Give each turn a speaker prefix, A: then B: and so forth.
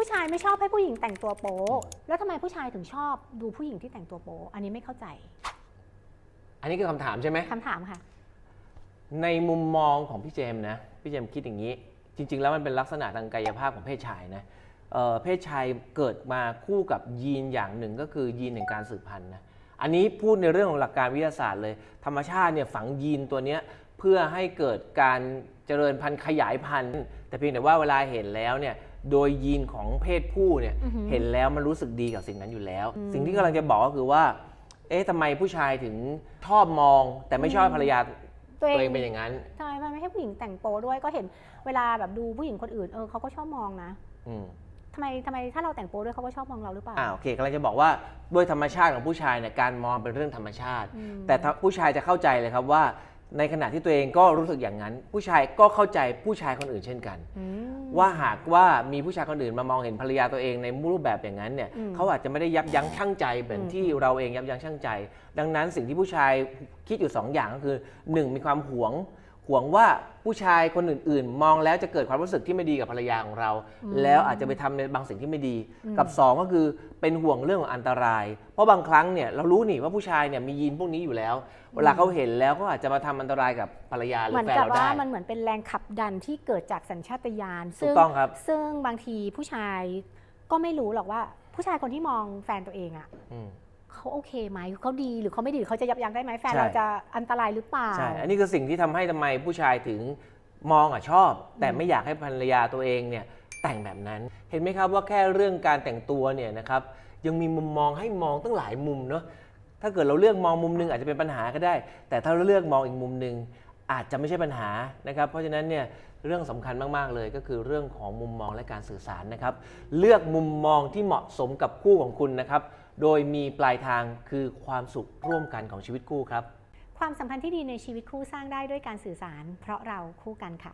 A: ผู้ชายไม่ชอบให้ผู้หญิงแต่งตัวโป๊แล้วทำไมผู้ชายถึงชอบดูผู้หญิงที่แต่งตัวโป๊อันนี้ไม่เข้าใจ
B: อันนี้คือคำถามใช่ไหม
A: คำถามค่ะ
B: ในมุมมองของพี่เจมส์นะ พี่เจมส์คิดอย่างนี้ จริง ๆ แล้วมันเป็นลักษณะทางกายภาพของเพศชายนะเอ่อเพศชายเกิดมาคู่กับยีนอย่างหนึ่งก็คือยีนแห่งการสืบพันธุ์นะอันนี้พูดในเรื่องของหลักการวิทยาศาสตร์เลย ธรรมชาติเนี่ยฝังยีนตัวเนี้ย เพื่อให้เกิดการเจริญพันธุ์ขยายพันธุ์ แต่เพียงแต่ว่าเวลาเห็นแล้วเนี่ยโดยยีนของเพศผู้เนี่ย
A: อือหือ
B: เห็นแล้วมันรู้สึกดีกับสิ่งนั้นอยู่แล้ว
A: อืม
B: สิ่งที่กำลังจะบอกก็คือว่า เอ๊ะทำไมผู้ชายถึงชอบมอง แต่ไม่ชอบให้ภรรยา
A: ตัวเอ
B: ตัวเองงเป็นอย่างนั้น
A: ทำไมมันไม่ให้ผู้หญิงแต่งโป๊ด้วยก็เห็นเวลาแบบดูผู้หญิงคนอื่นเออเขาก็ชอบมองนะ
B: อืม
A: ทำไมทำไมถ้าเราแต่งโป๊ด้วยเขาก็ชอบมองเราหรือเปล่า
B: อ่าโอเคกำลังจะบอกว่าด้วยธรรมชาติของผู้ชายเนี่ยการมองเป็นเรื่องธรรมชาติ
A: อืม
B: แต่ถ้าผู้ชายจะเข้าใจเลยครับว่า ในขณะที่ตัวเองก็รู้สึกอย่างนั้น ผู้ชายก็เข้าใจผู้ชายคนอื่นเช่นกัน
A: อืม
B: ว่าหากว่ามีผู้ชายคนอื่นมามองเห็นภรรยาตัวเองในรูปแบบอย่างนั้นเนี่ย
A: อืม
B: เขาอาจจะไม่ได้ยับยั้งชั่งใจเหมือน
A: อืม
B: ที่เราเองยับยั้งชั่งใจ ดังนั้นสิ่งที่ผู้ชายคิดอยู่สองอย่างก็คือหนึ่งมีความหวง หวงว่าผู้ชายคนอื่น ๆ มองแล้วจะเกิดความรู้สึกที่ไม่ดีกับภรรยาของเรา แล้วอาจจะไปทำในบางสิ่งที่ไม่ดี กับสองก็คือเป็นห่วงเรื่องของอันตราย เพราะบางครั้งเนี่ยเรารู้นี่ว่าผู้ชายเนี่ยมียีนพวกนี้อยู่แล้ว เวลาเขาเห็นแล้วก็อาจจะมาทำอันตรายกับภรรยาหรื
A: เหมื
B: อ
A: อน
B: แฟน
A: กับ
B: เรา
A: ว่า
B: ได้
A: มันเหมือนเป็นแรงขับดันที่เกิดจากสัญชาตญาณ
B: ถู
A: ซึ่
B: ก
A: ง
B: ต้องครับ
A: ซึ่งบางทีผู้ชายก็ไม่รู้หรอกว่าผู้ชายคนที่มองแฟนตัวเองอะ
B: อืม
A: เขาโอเคไหมเขาดีหรือเขาไม่ดีหรือเขาจะยับยั้งได้ไหมแฟน
B: ใช่
A: เราจะอันตรายหรือเปล่า
B: ใช่ อันนี้คือสิ่งที่ทำให้ทำไมผู้ชายถึงมองอะชอบ แต่ไม่อยากให้ภรรยาตัวเองเนี่ยแต่งแบบนั้น เห็นไหมครับว่าแค่เรื่องการแต่งตัวเนี่ยนะครับยังมีมุมมองให้มองตั้งหลายมุมเนาะ ถ้าเกิดเราเลือกมองมุมหนึงอาจจะเป็นปัญหาก็ได้ แต่ถ้าเราเลือกมองอีกมุมหนึ่งอาจจะไม่ใช่ปัญหานะครับ เพราะฉะนั้นเนี่ยเรื่องสำคัญมากๆเลยก็คือเรื่องของมุมมองและการสื่อสารนะครับ เลือกมุมมองที่เหมาะสมกับคู่ของคุณนะครับ โดยมีปลายทางคือความสุขร่วมกันของชีวิตคู่ครับ
A: ความสัมพันธ์ที่ดีในชีวิตคู่สร้างได้ด้วยการสื่อสาร เพราะเราคู่กันค่ะ